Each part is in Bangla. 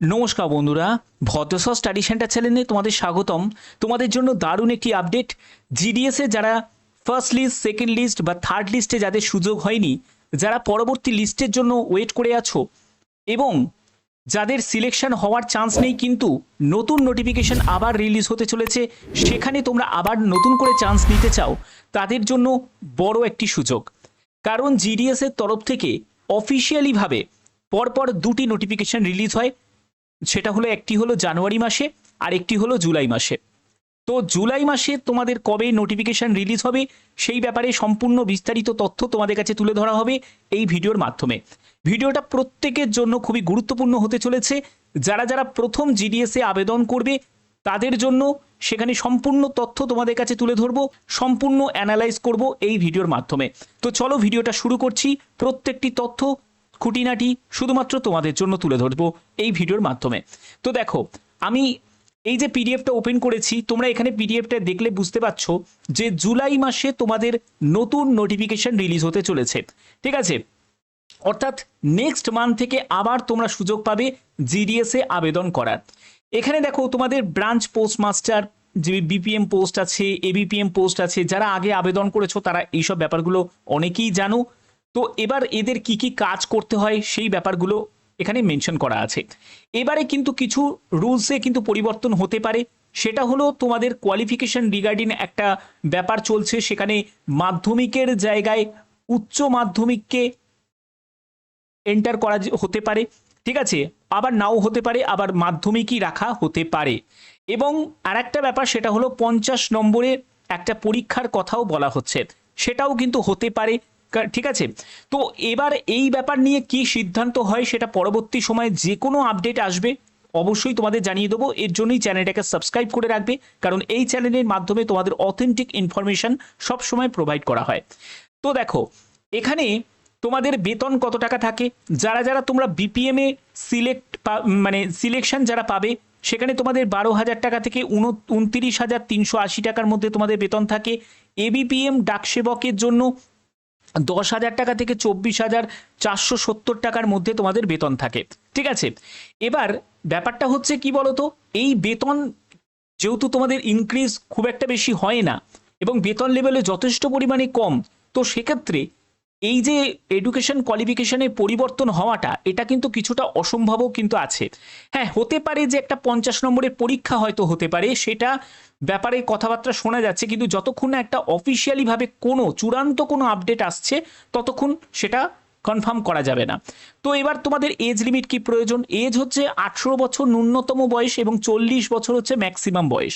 নমস্কার বন্ধুরা ভদ্রস স্টাডি সেন্টার চ্যানেলে তোমাদের স্বাগতম। তোমাদের জন্য দারুণ একটি আপডেট জিডিএসে যারা ফার্স্ট লিস্ট সেকেন্ড লিস্ট বা থার্ড লিস্টে যাদের সুযোগ হয়নি, যারা পরবর্তী লিস্টের জন্য ওয়েট করে আছো, এবং যাদের সিলেকশন হওয়ার চান্স নেই কিন্তু নতুন নোটিফিকেশন আবার রিলিজ হতে চলেছে, সেখানে তোমরা আবার নতুন করে চান্স নিতে চাও, তাদের জন্য বড় একটি সুযোগ। কারণ জিডিএসের তরফ থেকে অফিসিয়ালিভাবে পরপর দুটি নোটিফিকেশন রিলিজ হয় সেটা হলো একটি হলো জানুয়ারি মাসে, আর একটি হলো জুলাই মাসে। তো জুলাই মাসে তোমাদের কবে নোটিফিকেশন রিলিজ হবে, সেই ব্যাপারে সম্পূর্ণ বিস্তারিত তথ্য তোমাদের কাছে তুলে ধরা হবে এই ভিডিওর মাধ্যমে। ভিডিওটা প্রত্যেকের জন্য খুবই গুরুত্বপূর্ণ হতে চলেছে। যারা যারা প্রথম জিডিএসে আবেদন করবে, তাদের জন্য সেখানে সম্পূর্ণ তথ্য তোমাদের কাছে তুলে ধরবো, সম্পূর্ণ অ্যানালাইজ করব এই ভিডিওর মাধ্যমে। তো চলো ভিডিওটা শুরু করছি। প্রত্যেকটি তথ্য খুঁটিনাটি শুধুমাত্র তোমাদের জন্য তুলে ধরবো এই ভিডিওর মাধ্যমে। তো দেখো, আমি এই যে পিডিএফটা ওপেন করেছি, তোমরা এখানে পিডিএফটা দেখলে বুঝতে পারছ যে জুলাই মাসে তোমাদের নতুন নোটিফিকেশন রিলিজ হতে চলেছে। ঠিক আছে? অর্থাৎ নেক্সট মান্থ থেকে আবার তোমরা সুযোগ পাবে জিডিএসে আবেদন করার। এখানে দেখো, তোমাদের ব্রাঞ্চ পোস্ট মাস্টার যে বিপিএম পোস্ট আছে, এবিপিএম পোস্ট আছে, যারা আগে আবেদন করেছ তারা এইসব ব্যাপারগুলো অনেকেই জানো। তো এবার এদের কি কি কাজ করতে হয় সেই ব্যাপারগুলো এখানে মেনশন করা আছে। এবারে কিন্তু কিছু রুলসে কিন্তু পরিবর্তন হতে পারে। সেটা হলো তোমাদের কোয়ালিফিকেশন রিগার্ডিং একটা ব্যাপার চলছে, সেখানে মাধ্যমিকের জায়গায় উচ্চ মাধ্যমিককে এন্টার করা হতে পারে। ঠিক আছে? আবার নাও হতে পারে, আবার মাধ্যমিকই রাখা হতে পারে। এবং আর একটা ব্যাপার, সেটা হলো পঞ্চাশ নম্বরে একটা পরীক্ষার কথাও বলা হচ্ছে। সেটাও কিন্তু হতে পারে। ঠিক আছে? তো এবার এই ব্যাপার নিয়ে কি সিদ্ধান্ত হয় সেটা পরবর্তী সময়ে যে কোনো আপডেট আসবে, অবশ্যই তোমাদের জানিয়ে দেবো। এর জন্যই চ্যানেলটাকে সাবস্ক্রাইব করে রাখবে, কারণ এই চ্যানেলের মাধ্যমে তোমাদের অথেন্টিক ইনফরমেশন সবসময় প্রোভাইড করা হয়। তো দেখো, এখানে তোমাদের বেতন কত টাকা থাকে? যারা যারা তোমরা বিপিএম সিলেক্ট মানে সিলেকশন যারা পাবে, সেখানে তোমাদের বারো হাজার টাকা থেকে উন- উনত্রিশ হাজার তিনশো আশি টাকার মধ্যে তোমাদের বেতন থাকে। এবিপিএম ডাকসেবকের জন্য দশ হাজার টাকা থেকে চব্বিশ হাজার চারশো সত্তর টাকার মধ্যে তোমাদের বেতন থাকে। ঠিক আছে? এবার ব্যাপারটা হচ্ছে কি বলতো? এই বেতন যেহেতু তোমাদের ইনক্রিজ খুব একটা বেশি হয় না এবং বেতন লেভেলে যথেষ্ট পরিমাণে কম, তো সেক্ষেত্রে এই যে এডুকেশন কোয়ালিফিকেশনের পরিবর্তন হওয়াটা, এটা কিন্তু কিছুটা অসম্ভবও কিন্তু আছে। হ্যাঁ হতে পারে যে একটা পঞ্চাশ নম্বরের পরীক্ষা হয়তো হতে পারে, সেটা ব্যাপারে কথাবার্তা শোনা যাচ্ছে, কিন্তু যতক্ষণ না একটা অফিসিয়ালিভাবে কোনো, চূড়ান্ত কোনো আপডেট আসছে, ততক্ষণ সেটা কনফার্ম করা যাবে না। তো এবার তোমাদের এজ লিমিট কি প্রয়োজন? এজ হচ্ছে আঠেরো বছর ন্যূনতম বয়স এবং চল্লিশ বছর হচ্ছে ম্যাক্সিমাম বয়স।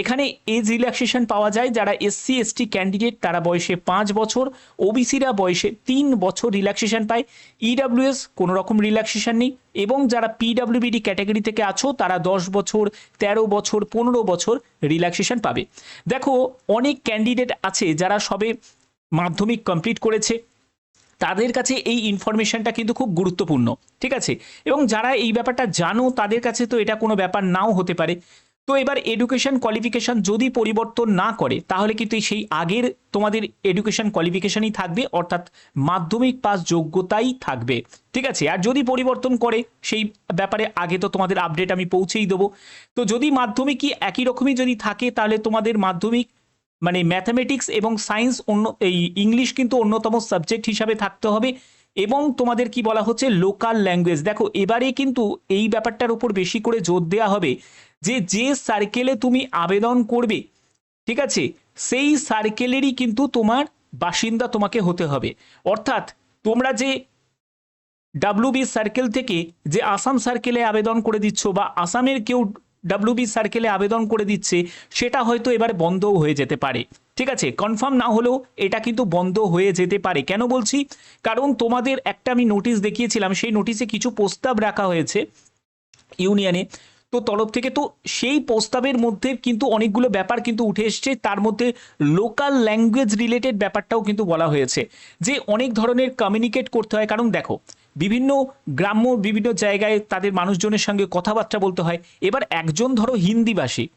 এখানে এজ রিল্যাক্সেশন পাওয়া যায় যারা এসসি এসটি ক্যান্ডিডেট তারা বয়সে পাঁচ বছর ওবিসিরা বয়সে তিন বছর রিল্যাক্সেশন পায়। ইডাব্লিউএস কোনো রকম রিল্যাক্সেশন নেই এবং যারা পিডাব্লিউবিডি ক্যাটাগরি থেকে আছো, তারা দশ বছর, তেরো বছর, পনেরো বছর রিল্যাক্সেশন পাবে। দেখো, অনেক ক্যান্ডিডেট আছে যারা সবে মাধ্যমিক কমপ্লিট করেছে। তাদের কাছে এই ইনফরমেশনটা কিন্তু খুব গুরুত্বপূর্ণ, ঠিক আছে? এবং যারা এই ব্যাপারটা জানো, তাদের কাছে তো এটা কোনো ব্যাপার নাও হতে পারে। তো এবার এডুকেশন কোয়ালিফিকেশন যদি পরিবর্তন না করে, তাহলে কিন্তু সেই আগের তোমাদের এডুকেশন কোয়ালিফিকেশনই থাকবে, অর্থাৎ মাধ্যমিক পাস যোগ্যতাই থাকবে, ঠিক আছে? আর যদি পরিবর্তন করে, সেই ব্যাপারে আগে তো তোমাদের আপডেট আমি পৌঁছেই দেবো। তো যদি মাধ্যমিকই একই রকমই যদি থাকে, তাহলে তোমাদের মাধ্যমিক মানে ম্যাথামেটিক্স এবং সায়েন্স অন্য, এই ইংলিশ কিন্তু অন্যতম সাবজেক্ট হিসাবে থাকতে হবে এবং তোমাদের কি বলা হচ্ছে লোকাল ল্যাঙ্গুয়েজ দেখো, এবারে কিন্তু এই ব্যাপারটার উপর বেশি করে জোর দেওয়া হবে যে যে সার্কেলে তুমি আবেদন করবে, ঠিক আছে, সেই সার্কেলেরই কিন্তু তোমার বাসিন্দা তোমাকে হতে হবে। অর্থাৎ তোমরা যে ডাব্লিউবি সার্কেল থেকে যে আসাম সার্কেলে আবেদন করে দিচ্ছ বা আসামের কেউ ডাব্লিউবি সার্কেলে আবেদন করে দিচ্ছে, সেটা হয়তো এবার বন্ধও হয়ে যেতে পারে। ঠিক আছে কনফার্ম না হলেও এটা কিন্তু বন্ধ হয়ে যেতে পারে। কেন বলছি? কারণ তোমাদের একটা আমি নোটিশ দেখিয়েছিলাম, সেই নোটিশে কিছু প্রস্তাব রাখা হয়েছে ইউনিয়নে তো তরফ থেকে তো সেই প্রস্তাবের মধ্যে কিন্তু অনেকগুলো ব্যাপার কিন্তু উঠে এসছে। তার মধ্যে লোকাল ল্যাঙ্গুয়েজ রিলেটেড ব্যাপারটাও কিন্তু বলা হয়েছে। যে অনেক ধরনের কমিউনিকেট করতে হয়। কারণ দেখো বিভিন্ন গ্রাম্য, বিভিন্ন জায়গায় তাদের মানুষজনের সঙ্গে কথাবার্তা বলতে হয়। এবার একজন ধরো হিন্দিভাষী,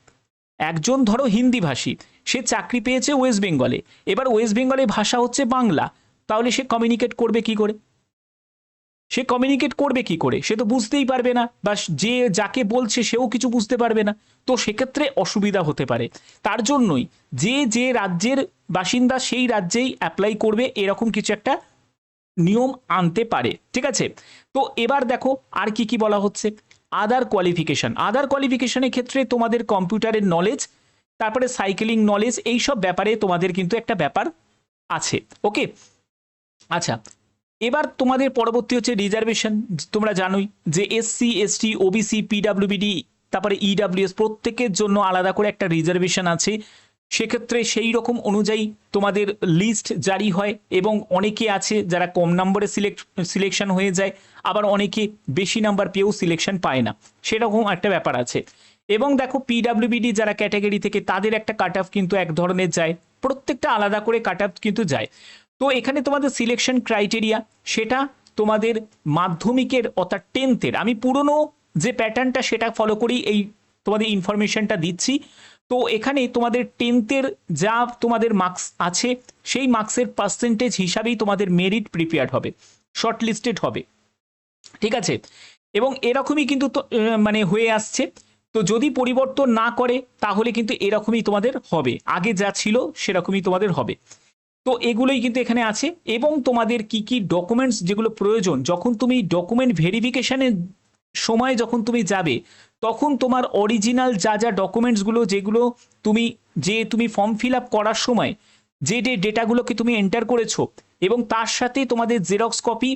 একজন ধরো হিন্দিভাষী, সে চাকরি পেয়েছে ওয়েস্ট বেঙ্গলে। এবার ওয়েস্ট বেঙ্গলের ভাষা হচ্ছে বাংলা। তাহলে সে কমিউনিকেট করবে কি করে? সে কমিউনিকেট করবে কি করে? সে তো বুঝতেই পারবে না, বা যে যাকে বলছে সেও কিছু বুঝতে পারবে না। তো সেক্ষেত্রে অসুবিধা হতে পারে। তার জন্যই যে যে রাজ্যের বাসিন্দা সেই রাজ্যেই অ্যাপ্লাই করবে, এরকম কিছু একটা নিয়ম আনতে পারে, ঠিক আছে? তো এবার দেখো আর কি কি বলা হচ্ছে? আদার কোয়ালিফিকেশন আদার কোয়ালিফিকেশনের ক্ষেত্রে তোমাদের কম্পিউটারের নলেজ তারপরে সাইকেলিং নলেজ এই সব ব্যাপারে তোমাদের কিন্তু একটা ব্যাপার আছে ওকে আচ্ছা এবার তোমাদের পরবর্তী হচ্ছে রিজার্ভেশন তোমরা জানোই যে এসসি এসটি ওবিসি পিডাব্লিউবিডি তারপরে ইডাব্লিউএস প্রত্যেকের জন্য আলাদা করে একটা রিজার্ভেশন আছে। সেক্ষেত্রে সেই রকম অনুযায়ী তোমাদের লিস্ট জারি হয় এবং অনেকে আছে যারা কম নম্বরে সিলেক্ট সিলেকশন হয়ে যায়, আবার অনেকে বেশি নাম্বার পেয়েও সিলেকশন পায় না। সেরকম একটা ব্যাপার আছে। এবং দেখো পিডাব্লিউবিডি যারা ক্যাটাগরি থেকে, তাদের একটা কাট কিন্তু এক ধরনের যায়। প্রত্যেকটা আলাদা করে কাট কিন্তু যায়। তো এখানে তোমাদের সিলেকশন ক্রাইটেরিয়া সেটা তোমাদের মাধ্যমিকের অর্থাৎ টেন্থের আমি পুরনো যে প্যাটার্নটা সেটা ফলো করেই এই তোমাদের ইনফরমেশনটা দিচ্ছি। তো এখানে তোমাদের টেন্থের যা তোমাদের মার্কস আছে, সেই মার্কসের পার্সেন্টেজ হিসাবেই তোমাদের মেরিট প্রিপেয়ার্ড হবে শর্ট লিস্টেড হবে। ঠিক আছে? এবং এরকমই কিন্তু মানে হয়ে আসছে। তো যদি পরিবর্তন না করে, তাহলে কিন্তু এরকমই তোমাদের হবে। আগে যা ছিল, সেরকমই তোমাদের হবে। তো এগুলোই কিন্তু এখানে আছে। এবং তোমাদের কি কি ডকুমেন্টস যেগুলো প্রয়োজন, যখন তুমি ডকুমেন্ট ভেরিফিকেশনের সময় যখন তুমি যাবে তখন তোমার অরিজিনাল যা যা ডকুমেন্টসগুলো যেগুলো তুমি, যে তুমি ফর্ম ফিল আপ করার সময়, যে যে ডেটাগুলোকে তুমি এন্টার করেছ এবং তার সাথে তোমাদের xerox copy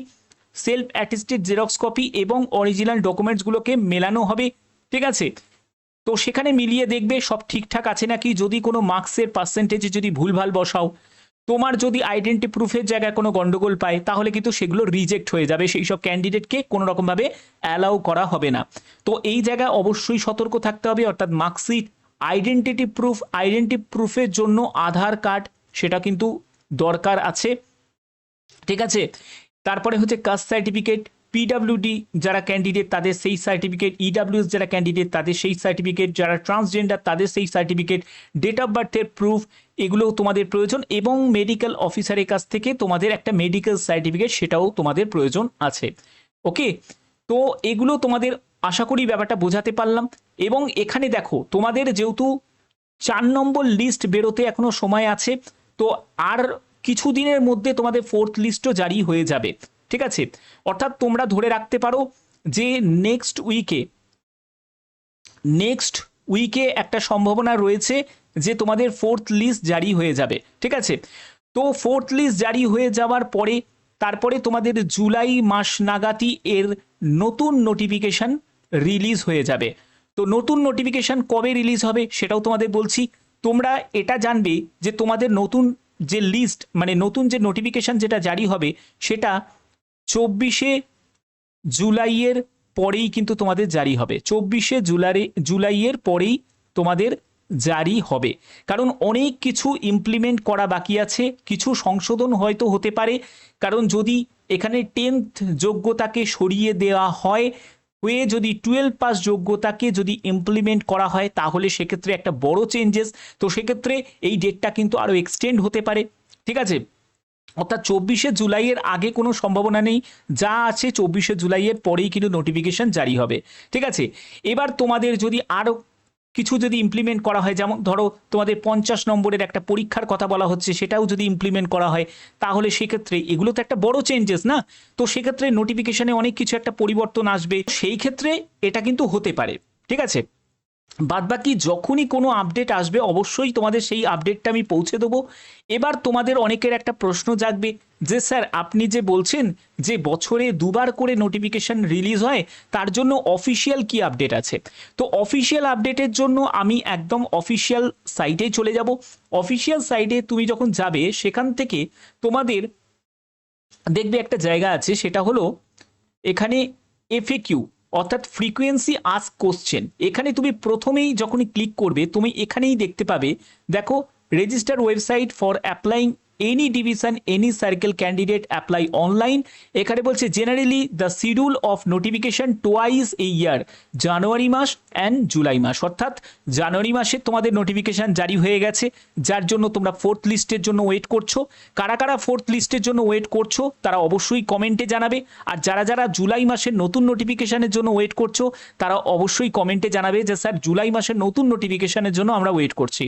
self attested xerox copy এবং অরিজিনাল ডকুমেন্টসগুলোকে মেলানো হবে, ঠিক আছে? তো সেখানে মিলিয়ে দেখবে সব ঠিকঠাক আছে নাকি? যদি কোনো মার্কসের পার্সেন্টেজে যদি ভুলভাল বসাও তোমার যদি আইডেন্টি প্রুফের জায়গায় কোনো গন্ডগোল পায়, তাহলে কিন্তু সেগুলো রিজেক্ট হয়ে যাবে। সেই সব ক্যান্ডিডেটকে কোনো রকমভাবে অ্যালাউ করা হবে না। তো এই জায়গায় অবশ্যই সতর্ক থাকতে হবে, অর্থাৎ মার্কশিট আইডেন্টিটি প্রুফ আইডেন্টি প্রুফের জন্য আধার কার্ড, সেটা কিন্তু দরকার আছে। ঠিক আছে? তারপরে হচ্ছে কাস্ট সার্টিফিকেট পিডাব্লিউডি যারা ক্যান্ডিডেট তাদের সেই সার্টিফিকেট ইডাব্লিউএস যারা ক্যান্ডিডেট তাদের সেই সার্টিফিকেট যারা ট্রান্সজেন্ডার তাদের সেই সার্টিফিকেট ডেট অফ বার্থের প্রুফ এগুলোও তোমাদের প্রয়োজন এবং মেডিকেল অফিসারের কাছ থেকে তোমাদের একটা মেডিকেল সার্টিফিকেট সেটাও তোমাদের প্রয়োজন আছে। ওকে তো এগুলো তোমাদের আশা করি ব্যাপারটা বোঝাতে পারলাম এবং এখানে দেখো, তোমাদের যেহেতু চার নম্বর লিস্ট বেরোতে এখনও সময় আছে, তো আর কিছু দিনের মধ্যে তোমাদের ফোর্থ লিস্টও জারি হয়ে যাবে। ঠিক আছে? অর্থাৎ তোমরা ধরে রাখতে পারো যে নেক্সট উইকে নেক্সট উইকে একটা সম্ভাবনা রয়েছে যে তোমাদের ফোর্থ লিস্ট জারি হয়ে যাবে, ঠিক আছে? তো ফোর্থ লিস্ট জারি হয়ে যাওয়ার পরে, তারপরে তোমাদের জুলাই মাস নাগাতি এর নতুন নোটিফিকেশন রিলিজ হয়ে যাবে। তো নতুন নোটিফিকেশান কবে রিলিজ হবে সেটাও তোমাদের বলছি। তোমরা এটা জানবে যে তোমাদের নতুন যে লিস্ট মানে নতুন যে নোটিফিকেশন যেটা জারি হবে, সেটা চব্বিশে জুলাইয়ের পরেই কিন্তু তোমাদের জারি হবে। চব্বিশে জুলাই জুলাইয়ের পরেই তোমাদের জারি হবে। কারণ অনেক কিছু ইমপ্লিমেন্ট করা বাকি আছে, কিছু সংশোধন হয়তো হতে পারে। কারণ যদি এখানে টেন্থ যোগ্যতাকে সরিয়ে দেওয়া হয়, হয়ে যদি টুয়েলভ পাস যোগ্যতাকে যদি ইমপ্লিমেন্ট করা হয়, তাহলে সেক্ষেত্রে একটা বড় চেঞ্জেস তো সেক্ষেত্রে এই ডেটটা কিন্তু আরও এক্সটেন্ড হতে পারে। ঠিক আছে? অর্থাৎ চব্বিশে জুলাইয়ের আগে কোনো সম্ভাবনা নেই, যা আছে চব্বিশে জুলাইয়ের পরেই কিন্তু নোটিফিকেশন জারি হবে। ঠিক আছে? এবার তোমাদের যদি আরও কিছু যদি ইমপ্লিমেন্ট করা হয়, যেমন ধরো তোমাদের পঞ্চাশ নম্বরের একটা পরীক্ষার কথা বলা হচ্ছে, সেটাও যদি ইমপ্লিমেন্ট করা হয়, তাহলে সেক্ষেত্রে এগুলো তো একটা বড় চেঞ্জেস না? তো সেক্ষেত্রে নোটিফিকেশনে অনেক কিছু একটা পরিবর্তন আসবে, সেই ক্ষেত্রে এটা কিন্তু হতে পারে। ঠিক আছে? বাদবাকি যখনই কোনো আপডেট আসবে, অবশ্যই তোমাদের সেই আপডেটটা আমি পৌঁছে দেবো। এবার তোমাদের অনেকের একটা প্রশ্ন জাগবে যে, স্যার, আপনি যে বলছেন যে বছরে দুবার করে নোটিফিকেশন রিলিজ হয়, তার জন্য অফিসিয়াল কি আপডেট আছে? তো অফিসিয়াল আপডেটের জন্য আমি একদম অফিসিয়াল সাইটে চলে যাব। অফিসিয়াল সাইটে তুমি যখন যাবে, সেখান থেকে তোমাদের দেখবে একটা জায়গা আছে, সেটা হলো এখানে এফএকিউ অর্থাৎ ফ্রিকুয়েন্সি আস কোশ্চেন এখানে তুমি প্রথমেই যখনই ক্লিক করবে, তুমি এখানেই দেখতে পাবে, দেখো register website for applying any division any circle candidate apply online এখানে বলছে generally the schedule of notification twice এই ইয়ার জানুয়ারি মাস অ্যান্ড জুলাই মাস। অর্থাৎ জানুয়ারি মাসে তোমাদের নোটিফিকেশন জারি হয়ে গেছে, যার জন্য তোমরা ফোর্থ লিস্টের জন্য ওয়েট করছ। কারা কারা ফোর্থ লিস্টের জন্য ওয়েট করছ, তারা অবশ্যই কমেন্টে জানাবে। আর যারা যারা জুলাই মাসের নতুন নোটিফিকেশানের জন্য ওয়েট করছ, তারা অবশ্যই কমেন্টে জানাবে যে, স্যার জুলাই মাসের নতুন নোটিফিকেশনের জন্য আমরা ওয়েট করছি।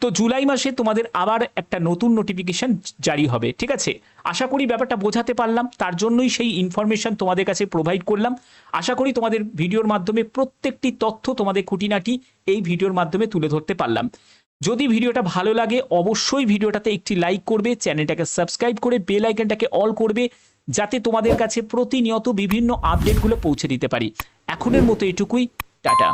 তো জুলাই মাসে তোমাদের আবার একটা নতুন নোটিফিকেশন জারি হবে, ঠিক আছে? আশা করি ব্যাপারটা বোঝাতে পারলাম, তার জন্যই সেই ইনফরমেশন তোমাদের কাছে প্রোভাইড করলাম। আশা করি তোমাদের ভিডিওর মাধ্যমে প্রত্যেকটি তথ্য, তোমাদের খুঁটিনাটি এই ভিডিওর মাধ্যমে তুলে ধরতে পারলাম। যদি ভিডিওটা ভালো লাগে, অবশ্যই ভিডিওটাতে একটি লাইক করবে, চ্যানেলটাকে সাবস্ক্রাইব করে বেল আইকনটাকে অল করবে, যাতে তোমাদের কাছে প্রতিনিয়ত বিভিন্ন আপডেটগুলো পৌঁছে দিতে পারি। এখনের মতো এটুকুই, টাটা।